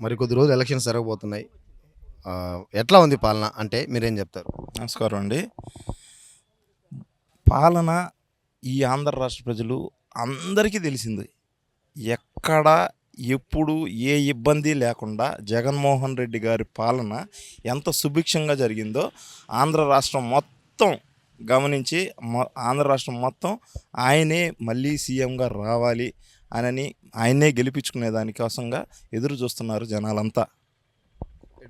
మరి కొద్ది రోజులు ఎలక్షన్స్ జరగబోతున్నాయి. ఎట్లా ఉంది పాలన? అంటే మీరేం చెప్తారు? నమస్కారం అండి. పాలన ఈ ఆంధ్ర రాష్ట్ర ప్రజలు అందరికీ తెలిసింది. ఎక్కడ ఎప్పుడు ఏ ఇబ్బంది లేకుండా జగన్మోహన్ రెడ్డి గారి పాలన ఎంత సుభిక్షంగా జరిగిందో ఆంధ్ర రాష్ట్రం మొత్తం గమనించి ఆంధ్ర రాష్ట్రం మొత్తం ఆయనే మళ్ళీ సీఎంగా రావాలి అనని ఆయనే గెలిపించుకునే దానికోసంగా ఎదురు చూస్తున్నారు జనాలంతా.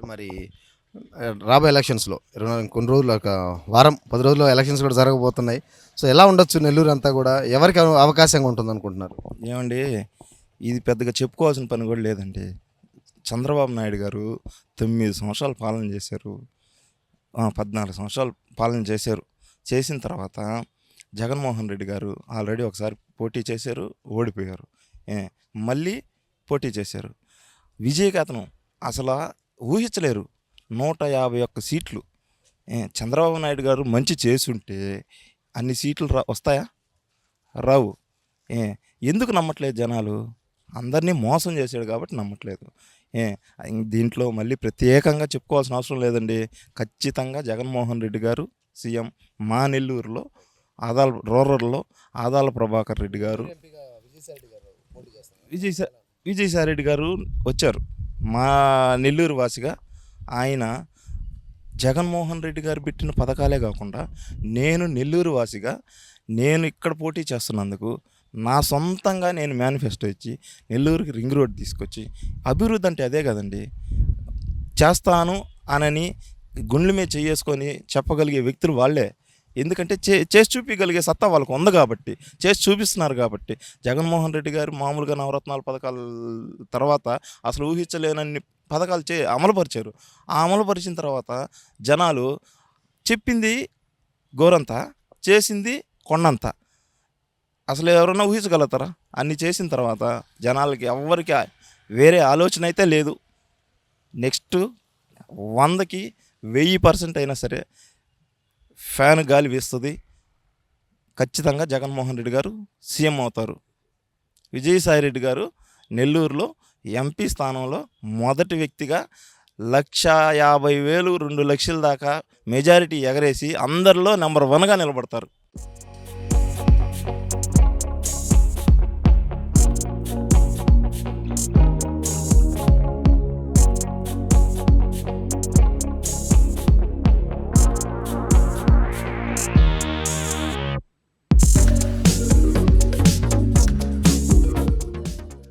మరి రాబోయే ఎలక్షన్స్లో కొన్ని రోజులు ఒక వారం పది రోజుల్లో ఎలక్షన్స్ కూడా జరగబోతున్నాయి. సో ఎలా ఉండొచ్చు నెల్లూరు అంతా కూడా? ఎవరికి అవ- అవకాశంగా ఉంటుంది అనుకుంటున్నారు ఏమండి ఇది పెద్దగా చెప్పుకోవాల్సిన పని కూడా లేదండి. చంద్రబాబు నాయుడు గారు తొమ్మిది సంవత్సరాలు పాలన చేశారు. పద్నాలుగు సంవత్సరాలు పాలన చేశారు. చేసిన తర్వాత జగన్మోహన్ రెడ్డి గారు ఆల్రెడీ ఒకసారి పోటీ చేశారు ఓడిపోయారు. మళ్ళీ పోటీ చేశారు. విజయకేతనం అసలు ఊహించలేరు. నూట యాభై ఒక్క సీట్లు. ఏ, చంద్రబాబు నాయుడు గారు మంచి చేసుంటే అన్ని సీట్లు రా వస్తాయా? రావు. ఏ ఎందుకు నమ్మట్లేదు జనాలు? అందరినీ మోసం చేశాడు కాబట్టి నమ్మట్లేదు. ఏ దీంట్లో మళ్ళీ ప్రత్యేకంగా చెప్పుకోవాల్సిన అవసరం లేదండి. ఖచ్చితంగా జగన్మోహన్ రెడ్డి గారు సీఎం మా నెల్లూరులో ఆదాల రూరల్లో ఆదాల ప్రభాకర్ రెడ్డి గారు. విజయసా విజయసాయి రెడ్డి గారు వచ్చారు. మా నెల్లూరు వాసిగా ఆయన జగన్మోహన్ రెడ్డి గారు పెట్టిన పథకాలే కాకుండా నేను నెల్లూరు వాసిగా నేను ఇక్కడ పోటీ చేస్తున్నందుకు నా సొంతంగా నేను మేనిఫెస్టో ఇచ్చి నెల్లూరుకి రింగ్ రోడ్ తీసుకొచ్చి అభివృద్ధి అంటే అదే కదండి. చేస్తాను అనని గుండెల మీద చేసుకొని చెప్పగలిగే వ్యక్తులు వాళ్ళే. ఎందుకంటే చే చేసి చూపించగలిగే సత్తా వాళ్ళకు ఉంది కాబట్టి చేసి చూపిస్తున్నారు కాబట్టి. జగన్మోహన్ రెడ్డి గారు మామూలుగా నవరత్నాల పథకాల తర్వాత అసలు ఊహించలేనన్ని పథకాలు చే అమలుపరిచారు. ఆ అమలుపరిచిన తర్వాత జనాలు చెప్పింది గోరంత చేసింది కొండంత. అసలు ఎవరన్నా ఊహించగలుగుతారా? అన్ని చేసిన తర్వాత జనాలకి ఎవరికి వేరే ఆలోచన అయితే లేదు. నెక్స్ట్ వందకి వెయ్యి పర్సెంట్ అయినా సరే ఫ్యాన్ గాలి వీస్తుంది. ఖచ్చితంగా జగన్మోహన్ రెడ్డి గారు సీఎం అవుతారు. విజయసాయి రెడ్డి గారు నెల్లూరులో ఎంపీ స్థానంలో మొదటి వ్యక్తిగా లక్ష యాభై వేలు రెండు లక్షల దాకా మెజారిటీ ఎగరేసి అందరిలో నెంబర్ వన్గా నిలబడతారు.